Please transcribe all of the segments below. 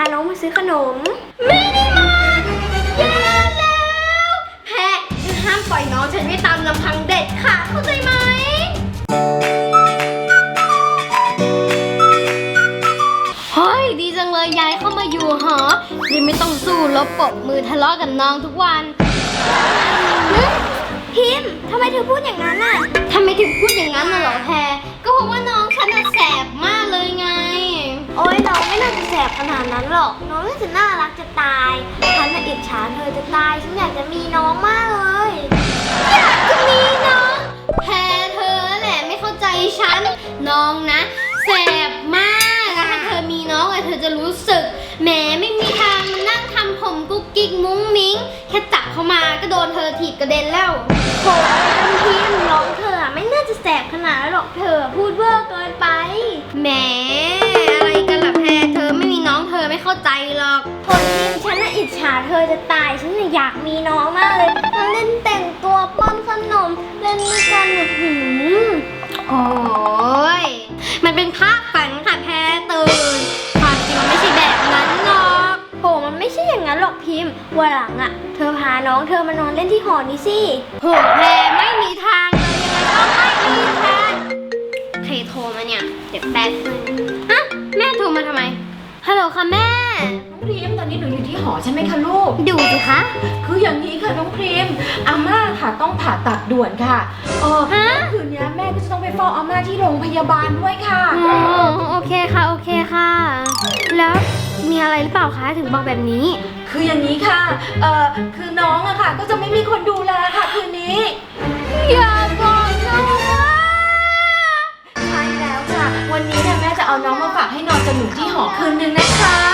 พาน้องมาซื้อขนม ไม่ได้มาแย่แล้ว แพะฉันห้ามปล่อยน้องฉันไว้ตามลำพังเด็ดค่ะเข้าใจไหม เฮ้ย ดีจังเลยยายเข้ามาอยู่หอยังไม่ต้องสู้ลบปรบมือทะเลาะกับน้องทุกวัน พิมพ์ทำไมเธอพูดอย่างนั้นน่ะทำไมถึงพูดอย่างนั้นน่ะเหรอแพรก็เพราะว่าน้องฉันน่ะแสบมากเลยไง โอ้ยน้องไม่ น่าจะแสบขนาดนั้นหรอก น้องน่าจะน่ารักจะตายฉันน่ะอิจฉาเธอจะตาย ฉันอยากจะมีน้องมากเลย อยากจะมีน้องแพรเธอแหละไม่เข้าใจฉัน น้องนะแสบมากอะถ้าเธอมีน้องอะเธอจะรู้สึก แหมไม่มีทางมานั่งทำผมกุ๊กกิ๊กมุ้งมิ้ง แค่จับเข้ามาก็โดนเธอถีบกระเด็นแล้ว โหทำทีน้องเธออะไม่น่าจะแสบขนาดนั้นหรอกเธอ พูดเวอร์เกินไป แหม จฉาเธอจะตายฉันน่ะอยากมีน้องมากเลยมาเล่นแต่งตัวป้อนขนมเล่นด้วยกันแบบหืมโอ้ย มันเป็นภาพฝันค่ะแพ้ตื่นความจริงมันไม่ใช่แบบนั้นหรอกโหมันไม่ใช่อย่างนั้นหรอกพิมพ์วันหลังอะเธอพาน้องเธอมานอนเล่นที่หอนี้สิโหแพรไม่มีทางเลยยังไงก็ไม่มีทางใครโทรมาเนี่ย เดี๋ยวแป๊บนึงฮะแม่โทรมาทำไมฮัลโหลค่ะแม่ น้องพรีมตอนนี้หนูอยู่ที่หอใช่ไหมคะลูก ดูสิคะ คืออย่างนี้ค่ะน้องพรีมอาม่าค่ะต้องผ่าตัดด่วนค่ะเออฮะ คืนนี้แม่ก็จะต้องไปเฝ้าอาม่าที่โรงพยาบาลด้วยค่ะ อ๋อโอเคค่ะ โอเคค่ะ แล้วมีอะไรหรือเปล่าคะถึงบอกแบบนี้ คืออย่างนี้ค่ะ เออคือน้องอะค่ะ ก็จะไม่มีคนดูแลค่ะคืนนี้ อย่าบอกนะว่าใช่แล้วค่ะ วันนี้เนี่ยแม่จะเอาน้องมาฝากให้นอนกับหนูที่หอคืนนึงนะคะ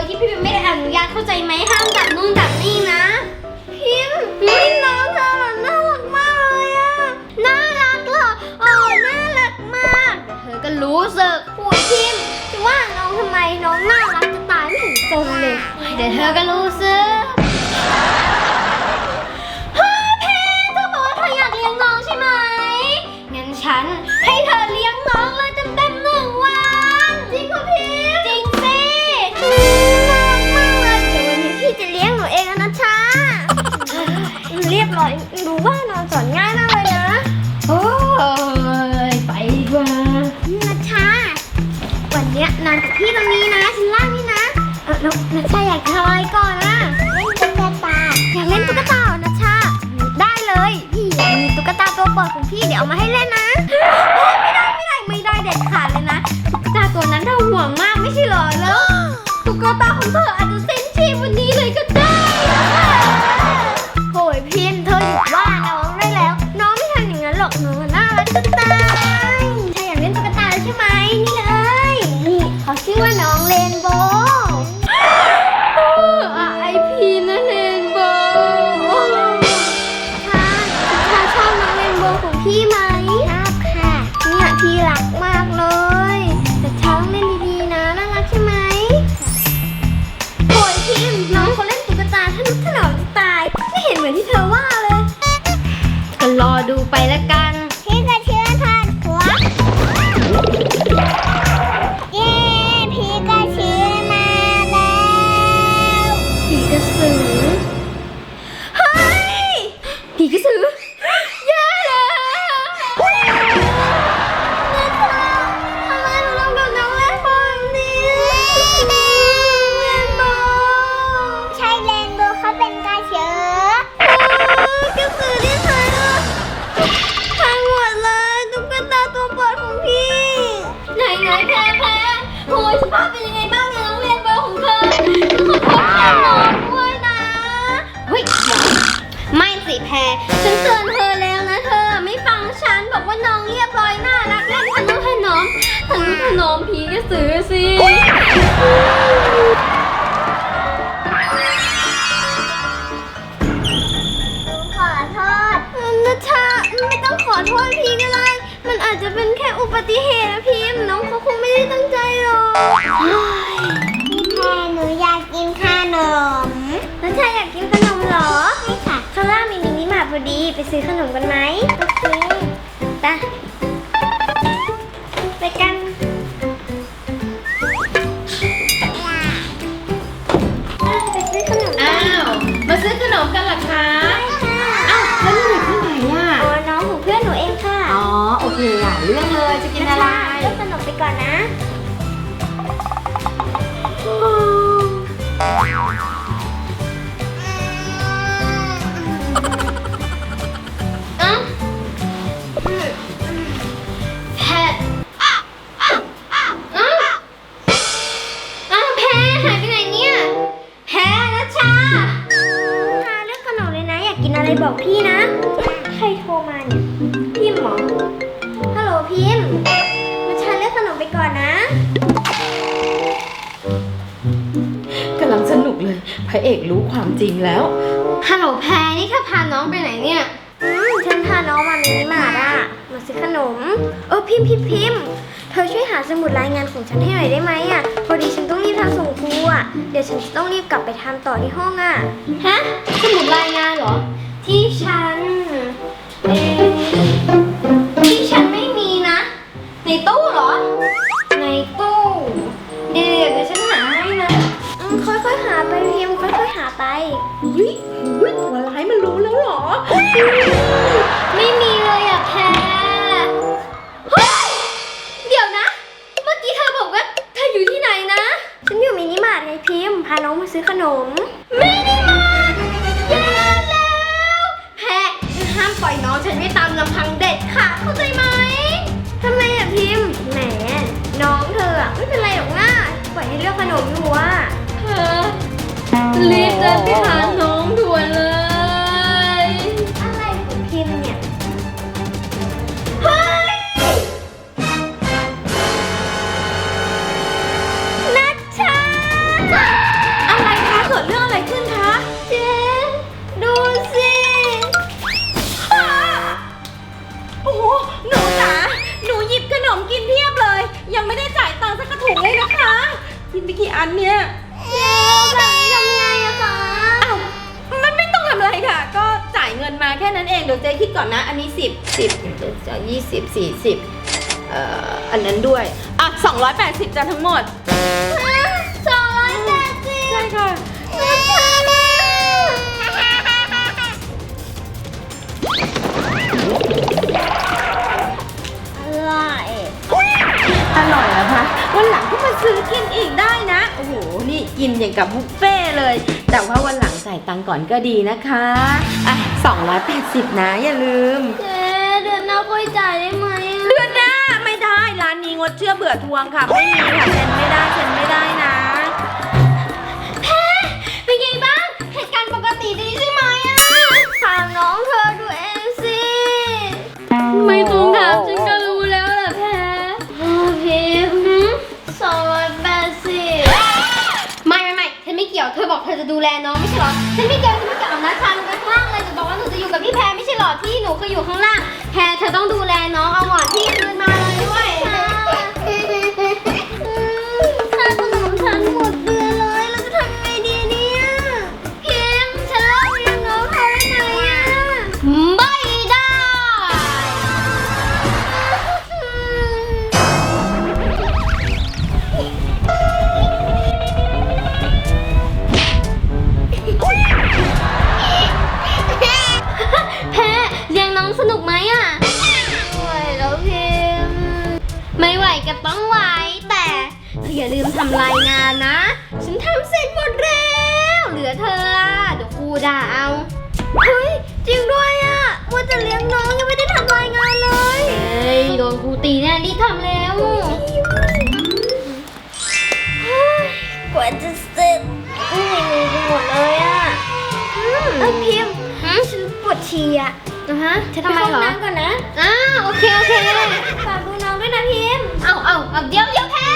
ยที่พี่พิมไม่ได้อนุญาตเข้าใจไหมห้ามจับนู่นจับนี่นะ พิมพ์พี่น้องเธอน่ารักมากเลยอะน่ารักเหรอโอ้น่ารักมากเดี๋ยวเธอก็รู้สึกปุ๋ยพิมพ์จะว่าน้องทำไมน้องน่ารักจะตายไม่เห็นจนเลยเดี๋ยวเธอก็รู้ กว่านัชชา วันเนี้ยนอนกับพี่ตรงนี้นะชั้นล่างนี่นะเออแล้วนัชชาอยากทำอะไรก่อนอะเล่นตุ๊กตาอยากเล่นตุ๊กตาเหรอนัชชา ได้เลย พี่มีตุ๊กตาตัวโปรดของพี่เดี๋ยวเอามาให้เล่นนะเฮ้ยไม่ได้ไม่ได้ไม่ได้เด็ดขาดเลยนะตุ๊กตาตัวนั้นเธอห่วงมากไม่ใช่เหรอแล้วตุ๊กตาของเธออาจจะเซ็นชีพวันนี้ ว์ขีกระสือสิขอโทษนัชชาไม่ต้องขอโทษพีก็ได้ มันอาจจะเป็นแค่อุบัติเหตุนะพีมน้องเขาคงไม่ได้ตั้งใจหรอกพี่แพรหนูอยากกินขนมนัชชาอยากกินขนมเหรอ ใช่ค่ะข้างล่างมีมินิมาพอดี ไปซื้อขนมกัน จะกินอะไรเลือกขนมไปก่อนนะเอ้าแพทอ้าวอ้าวแพรหายไปไหนเนี่ยแพรนัชชาหาเลือกขนมเลยนะอยากกินอะไรบอกพี่นะ ใครโทรมาเนี่ยพิมพ์เหรอฮัลโหลพิ มพ์นัชชาเลือกขนมไปก่อนนะ กำลังสนุกเลย พระเอกรู้ความจริงแล้ว ฮัลโหลแพรนี่เธอพาน้องไปไหนเนี่ย อืมฉันพาน้องมามินิมาร์ทอะมาซื้อขนม เออพิมพ์พิมพ์พิมพ์เธอช่วยหาสมุดรายงานของฉันให้หน่อยได้ไหมอะพอดีฉันต้องรีบทำส่งครูอะเดี๋ยวฉันจะต้องรีบกลับไปทำต่อที่ห้องอะฮะ สมุดรายงานเหรอ ที่ฉันเอ๊ ในตู้เหรอ ในตู้เดี๋ยวเดี๋ยวฉันหาให้นะอืมค่อยๆหาไปพิมพ์ค่อยๆหาไปอุ้ยอุ้ยตัวร้ายมันรู้แล้วเหรอ ไม่มีเลยอะแพรเฮ้ยเดี๋ยวนะ เมื่อกี้เธอบอกว่าเธออยู่ที่ไหนนะ ฉันอยู่มินิมาร์ทไงพิมพ์ พาน้องมาซื้อขนม มินิมาร์ทแย่แล้วแพรฉันห้ามปล่อยน้องฉันไว้ตามลำพังเด็ดค่ะเข้าใจไหมทำไมอะ ขนมอยู่อะเธอรีบเดินไปหาน้ มาแค่นั้นเองเดี๋ยวเจ๊คิดก่อนนะ อันนี้สิบสิบเดี๋ยวจะยี่สิบสี่สิบเอ่ออันนั้นด้วย อะสองร้อยแปดสิบจ้ะทั้งหมด สองร้อยแปดสิบใช่ค่ะนัชชานะอร่อย อร่อยเหรอคะวันหลังก็มาซื้อกินอีกได้นะ โอ้โห นี่กินอย่างกับบุฟเฟ่ต์เลย แต่ว่าวันหลังจ่ายตังค์ก่อนก็ดีนะคะอะ280 นะอย่าลืม เจ๊เดือนหน้าค่อยจ่ายได้ไหมอะเดือนหน้าไม่ได้ร้านนี้งดเชื่อเบื่อทวงค่ะ ไม่มีค่ะเซ็นไม่ได้เซ็น จะดูแลน้องไม่ใช่หรอ ฉันไม่เกี่ยวฉันไม่เกี่ยวกับนะชาลงไปข้างล่างเลยจะบอกว่าหนูจะอยู่กับพี่แพรไม่ใช่หรอที่หนูเคยอยู่ข้างล่าง แพรเธอต้องดู ออย่าลืมทำรายงานนะ ฉันทำเสร็จหมดแล้ว เหลือเธออะเดี๋ยวครูด่าเอา เฮ้ย จริงด้วยอะว่าจะเลี้ยงน้องยังไม่ได้ทำรายงานเลย เฮ้ย โดนครูตีแน่รีบทำแล้วเฮ้ยกว่าจะเสร็จเหนื่อยไปหมดเลยอะเอ้ยพิมพ์ฉันปวดฉี่อะนะฮะจะทำไมเหรอน้ำก่อนนะ อ้าโอเค โอเคฝากดูน้องด้วยนะพิมพ์ เอาเอาเอาเดี๋ยวเดี๋ยวแพ้